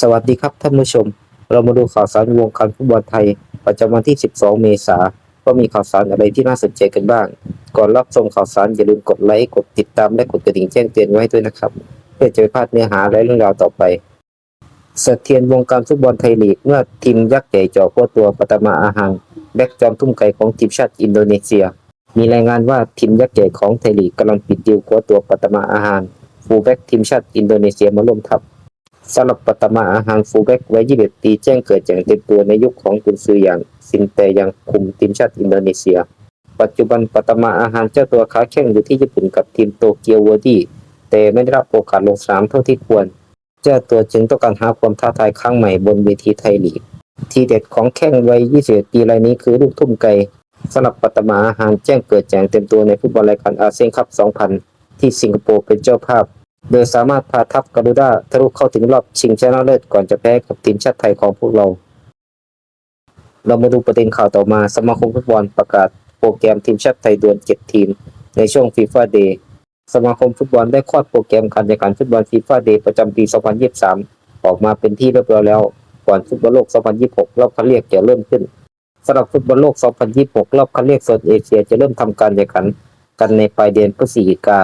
สวัสดีครับท่านผู้ชม เรามาดูข่าวสารวงการฟุตบอลไทย ประจำวันที่ 12 เมษายนว่ามีข่าวสารอะไรที่น่าสนใจกันบ้าง ก่อนรับชมข่าวสารอย่าลืมกดไลค์กดติดตามและกดกระดิ่งแจ้งเตือนไว้ด้วยนะครับ เพื่อจะไม่พลาดเนื้อหาและเรื่องราวต่อไปสะเทือนวงการฟุตบอลไทยลีกเมื่อทีมยักษ์ใหญ่จ่อขั้วตัวปตมาอาหังแบ็กจอมทุ่มไก่ของทีมชาติอินโดนีเซีย มีรายงานว่าทีมยักษ์ใหญ่ของไทยลีกกำลังปิดดีลขั้วตัวปตมาอาหังฟูลแบ็กทีมชาติอินโดนีเซียมาร่วมทัพ สำหรับปัตมาอาหารฟูแบ็กวัย21ปีแจ้งเกิดอย่างเต็มตัวในยุคของกุนซืออย่างซินเตยังคุมทีมชาติอินโดนีเซีย ปัจจุบันปัตมาอาหารเจ้าตัวค้าแข่งอยู่ที่ญี่ปุ่นกับทีมโตเกียวเวอร์ดี้แต่ไม่ได้รับโอกาสลงสนามเท่าที่ควร เจ้าตัวจึงต้องการหาความท้าทายครั้งใหม่บนเวทีไทยลีก ทีเด็ดของแข้งวัย21ปีรายนี้คือลูกทุ่มไกสำหรับปัตมาอาหารแจ้งเกิดอย่งเต็มตัวในฟุตบอลรายการอาเซียนคัพ 2000 ที่สิงคโปร์เป็นเจ้าภาพ โดยสามารถพาทัพกาลูด้าทะลุเข้าถึงรอบชิงชนะเลิศก่อนจะแพ้กับทีมชาติไทยของพวกเรา เรามาดูประเด็นข่าวต่อมาสมาคมฟุตบอลประกาศโปรแกรมทีมชาติไทยดวล7 ทีม ในช่วงฟีฟ่าเดย์สมาคมฟุตบอลได้คลอดโปรแกรมการแข่งขันฟุตบอลฟีฟ่าเดย์ประจำปี 2023 ออกมาเป็นที่เรียบร้อยแล้ว ก่อนฟุตบอลโลก 2026 รอบคัดเลือกจะเริ่มขึ้นสำหรับฟุตบอลโลก 2026 รอบคัดเลือกโซนเอเชียจะเริ่มทำการแข่งขันกันในปลายเดือนพฤศจิกา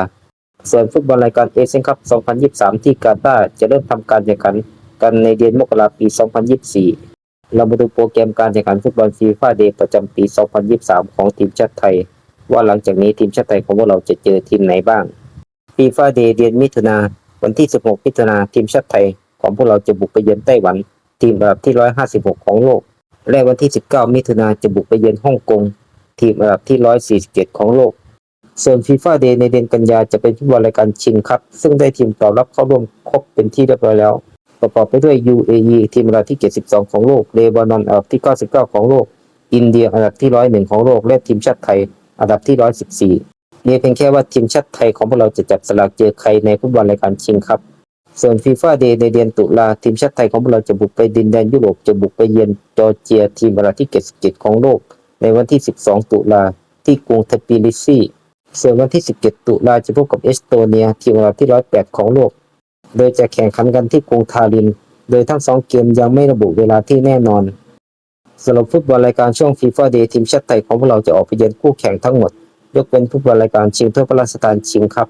ส่วนฟุตบอลรายการเอเชียนคัพ 2023 ที่กาตาร์จะเริ่มทำการแข่งขันกันในเดือนมกราคมปี 2024 เรามาดูโปรแกรมการแข่งขันฟุตบอลฟีฟ่าเดย์ประจำปี 2023 ของทีมชาติไทย ว่าหลังจากนี้ทีมชาติไทยของพวกเราจะเจอทีมไหนบ้างฟีฟ่าเดย์เดือนมิถุนาวันที่ 16 มิถุนาทีมชาติไทย ของพวกเราจะบุกไปเยือนไต้หวัน ทีมอันดับที่ 156 ของโลก และวันที่ 19 มิถุนาจะบุกไปเยือนฮ่องกง ทีมอันดับที่ 147 ของโลก ส่วนฟีฟ่าเดย์ในเดือนกันยาจะเป็นฟุตบอลรายการชิงครับ ซึ่งได้ทีมตอบรับเข้าร่วมครบเป็นที่เรียบร้อยแล้ว ประกอบไปด้วย UAE ทีมอันดับที่ 72 ของโลกเลบานอนอันดับที่ 99 ของโลก อินเดียอันดับที่ 101 ของโลกและทีมชาติไทยอันดับที่ 114นี่เพียงแค่ว่าทีมชาติไทยของพวกเราจะจับสลากเจอใครในฟุตบอลรายการชิงครับส่วนฟีฟ่าเดย์ในเดือนตุลาทีมชาติไทยของพวกเราจะบุกไปดินแดนยุโรปจะบุกไปเยือนจอร์เจียทีมอันดับที่ 77 ของโลก ในวันที่ 12 ตุลาที่กรุงเทปิลิซี ส่วนวันที่ 17 ตุลาจะพบกับเอสโตเนีย ทีมอันดับที่ 108 ของโลก โดยจะแข่งขันกันที่กรุงทาริน โดยทั้งสองเกมยังไม่ระบุเวลาที่แน่นอนสำหรับฟุตบอลรายการช่วงฟีฟ่าเดย์ทีมชาติไทยของพวกเราจะออกไปเยือนคู่แข่งทั้งหมด ยกเว้นฟุตบอลรายการชิงถ้วยพระราชทานชิงครับ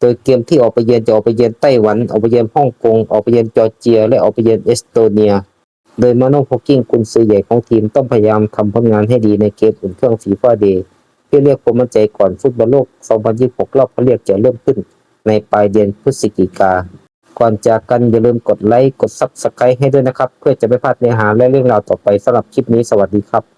โดยเกมที่ออกไปเยือนจะออกไปเยือนไต้หวัน ออกไปเยือนฮ่องกง ออกไปเยือนจอร์เจีย และออกไปเยือนเอสโตเนีย โดยมาโนโพกิ้งกุนซือใหญ่ของทีมต้องพยายามทำผลงานให้ดีในเกมอุ่นเครื่องฟีฟ่าเดย์ ที่เรียกความมั่นใจก่อนฟุตบอลโลก 2026 รอบเขาเรียกจะเริ่มขึ้น ในปลายเดือนพฤศจิกา ก่อนจากกันอย่าลืมกดไลค์ กดซับสไครต์ให้ด้วยนะครับ เพื่อจะไม่พลาดเนื้อหาและเรื่องราวต่อไปสำหรับคลิปนี้สวัสดีครับ